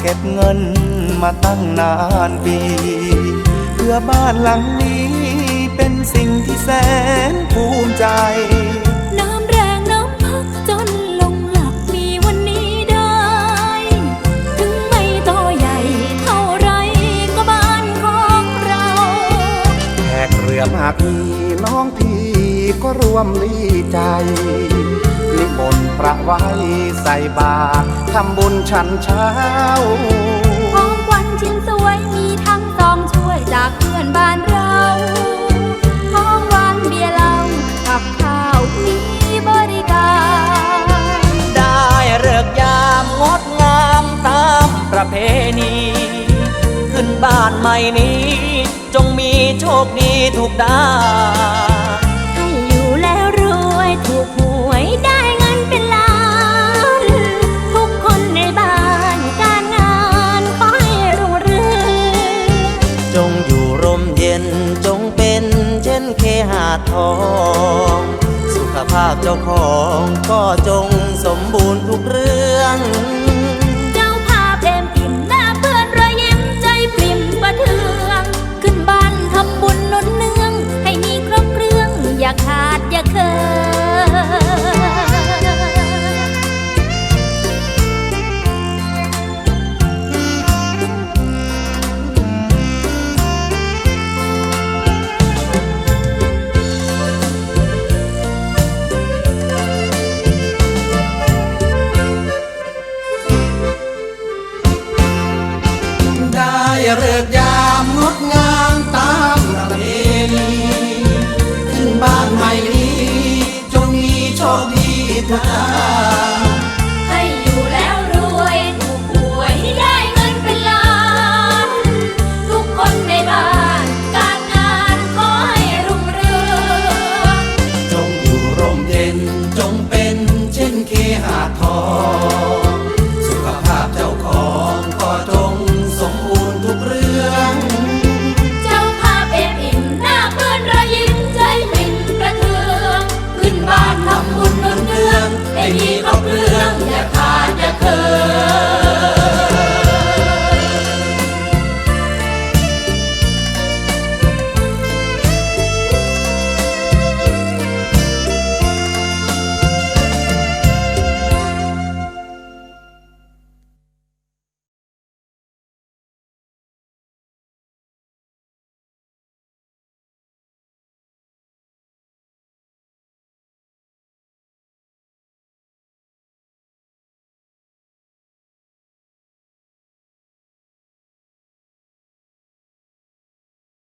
เก็บเงินมาตั้งนานปี เพื่อบ้านหลังนี้เป็นสิ่งที่แสนภูมิใจน้ำแรงน้ำพักจนลงหลักมีวันนี้ได้ถึงไม่โตใหญ่เท่าไรก็บ้านของเราแขกเรือมากมีน้องพี่ก็ร่วมดีใจนิมนต์ พระไว้ใส่บาตรทำบุญฉันเช้า ของขวัญชิ้นสวยมีทั้งสองช่วยจากเพื่อนบ้านเราของหวานเบียร์เหล้ากับข้าวมีบริการ ได้เลิกยามงดงามตามประเพณี ขึ้นบ้านใหม่นี้ จงมีโชคดีทุกด้าน อง สุขภาพเจ้าของก็จงสมบูรณ์ทุกเรื่อง เลิกยามงดงามตามประเพณีขึ้นบ้านใหม่นี้จงมีโชคดีทุกท่าน Seni kapı